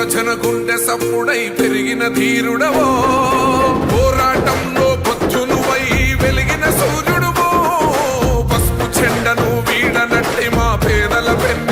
రచన గుండె సప్పుడై పెరిగిన ధీరుడవో. పోరాటంలో పొత్తునువై వెలిగిన సూర్యుడువో. పసుపు చెండను వీడనట్టి మా పేదల పెన్ను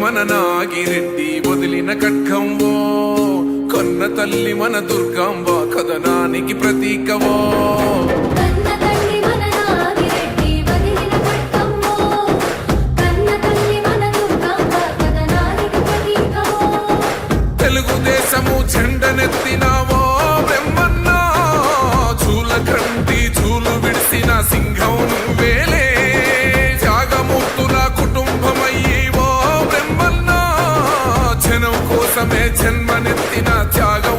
మన నాగిరెడ్డి వదిలిన కట్కంబో కన్న తల్లి మన దుర్గాంబ కథనానికి ప్రతీకవో జన్మనెత్తిన త్యాగం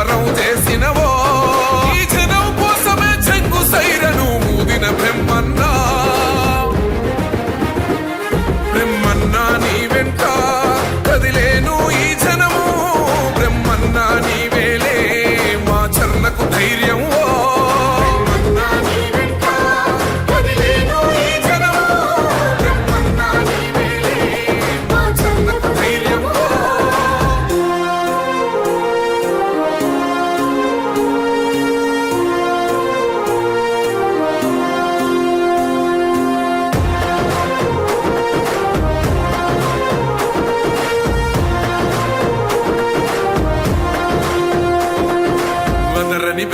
అమరం